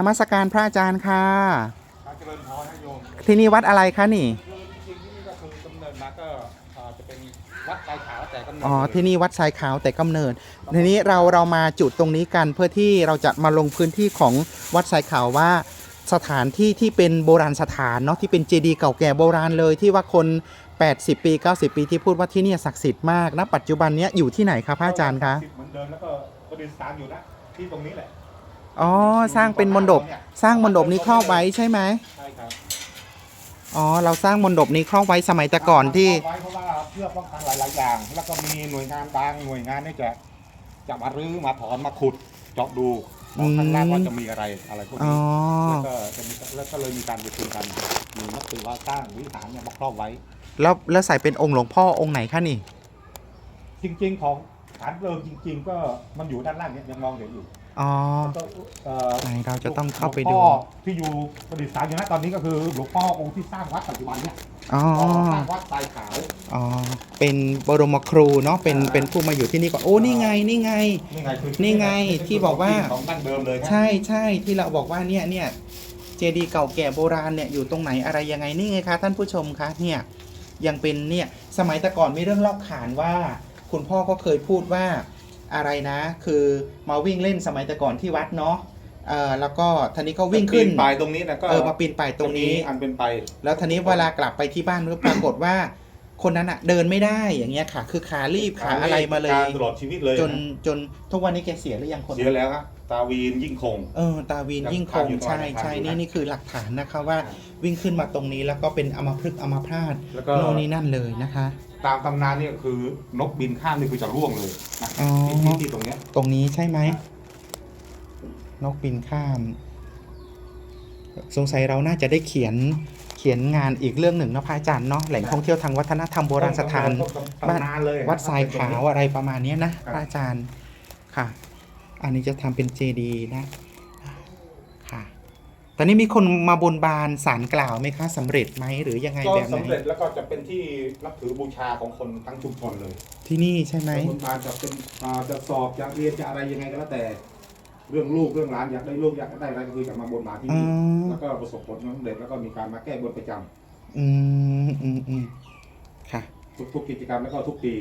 นมัสการพระอาจารย์ค่ะพระเจริญพรนะโยมที่นี่วัดอะไรคะนี่คือจริงๆที่นี่ก็คือกำเนิดมาก็เอ่อจะเป็นวัดไกลขาวแต่กำเนิดอ๋อเลยที่นี่วัดทรายขาวแต่กำเนิดทีนี้เราเรามาจุดตรงนี้กันเพื่อที่เราจะมาลงพื้นที่ของวัดทรายขาวว่าสถานที่ที่เป็นโบราณสถานเนาะที่เป็นเจดีย์เก่าแก่โบราณเลยที่ว่าคน 80 ปี 90 ปีที่พูดว่าที่เนี่ยศักดิ์สิทธิ์มากณปัจจุบันเนี้ยอยู่ที่ไหนคะพระอาจารย์คะเหมือนเดิมแล้วก็ประดิษฐานอยู่นะที่ตรงนี้แหละ อ๋อสร้างเป็นมณฑปสร้างมณฑปนี้ครอบไว้ใช่ไหมใช่ครับอ๋อเราสร้างมณฑปนี้ครอบไว้สมัยแต่ก่อนที่ไว้เพราะว่าเพื่อป้องกันหลาย ๆ อย่าง แล้วก็มีหน่วยงานบางหน่วยงานนี่จะจะมารื้อมาถอนมาขุดเจาะดูว่าข้างล่างว่าจะมีอะไรอะไรพวกอ๋อนี้แล้วก็จะมีแล้วก็เลยมีการประชุมกันมีมติว่าสร้างวิหารเนี่ยมาครอบไว้ แล้วแล้วใส่เป็นองค์หลวงพ่อองค์ไหนคะนี่ จริง ๆ ของฐานเดิมจริง ๆ ก็มันอยู่ด้านล่างเนี่ยยังมองเห็นอยู่ อ๋อแล้วก็เอ่อไหนเราจะต้องเข้าไปหลวดูงพ่อที่อยู่ประดิษฐานอยู่นะตอนนี้ก็คือหลวงพ่อองค์ที่สร้างวัดปัจจุบันเนี่ยอ๋อ สร้างวัดทรายขาว อ๋อ เป็นบรมครูเนาะ เป็นเป็นผู้มาอยู่ที่นี่ก่อน โอ้ นี่ไง นี่ไง นี่ไงคือนี่ไงที่บอกว่า ของดั้งเดิมเลยครับใช่ใช่ที่เราบอกว่าเนี่ยเนี่ยเจดีย์เก่าแก่โบราณเนี่ยอยู่ตรงไหนอะไรยังไงนี่ไงคะท่านผู้ชมคะเนี่ยยังเป็นเนี่ยสมัยแต่ก่อนมีเรื่องเล่าขานว่า คุณพ่อก็เคยพูดว่า อะไรนะ คือมาวิ่งเล่นสมัยแต่ก่อนที่วัดเนาะเอ่อแล้วก็ท่านี้ก็วิ่งขึ้นปีปลายตรงนี้นะก็เออมาปีนป่ายตรงนี้จะมีอันเป็นไป แล้วทีนี้เวลากลับไปที่บ้านก็ปรากฏว่า คนนั้นอะเดินไม่ได้อย่างเงี้ยค่ะ คือขารีบขาอะไรมาเลยการตลอดชีวิตเลยจนจนทุกวันนี้แกเสียหรือยังคนเสียแล้วครับตาวีนยิ่งคง เออ ตาวีนยิ่งคงยังขาใช่ดอยู่ใช่ยังขาดอยู่นี่นะนี่คือหลักฐานนะคะว่าวิ่งขึ้นมาตรงนี้แล้วก็เป็นอัมพฤกษ์อัมพาตแล้วก็โน่นนี่นั่นเลยนะคะ ตามตำนานเนี่ยคือนกบินข้ามนี่คือจะร่วงเลยนะอ๋อที่ที่ที่ตรงเนี้ย ตรงนี้ใช่ไหมนกบินข้าม สงสัยเราน่าจะได้เขียนเขียนงานอีกเรื่องหนึ่งเนาะพระอาจารย์เนาะแหล่งท่องเที่ยวทางวัฒนธรรมโบราณสถานตำนานเลยวัดทรายขาวอะไรประมาณเนี้ยนะพระอาจารย์ค่ะ อันนี้จะทำเป็นเจดีย์นะค่ะ ตอนนี้มีคนมาบนบานสารกล่าวไหมคะสำเร็จไหมหรือยังไงก็แบบไหนสำเร็จแล้วก็จะเป็นที่นับถือบูชาของคนทั้งชุมชนเลย ที่นี่ใช่ไหมบนบานจะเป็นอ่าจะสอบจะเรียนจะอะไรยังไงก็แล้วแต่ เรื่องลูกเรื่องหลานอยากได้ลูกอยากได้อะไรก็คือจะมาบนบานที่อ๋อนี่แล้วก็ประสบผลสำเร็จแล้วก็มีการมาแก้บนประจำอืมอืมอืมค่ะ ทุกๆกิจกรรมแล้วก็ทุกปี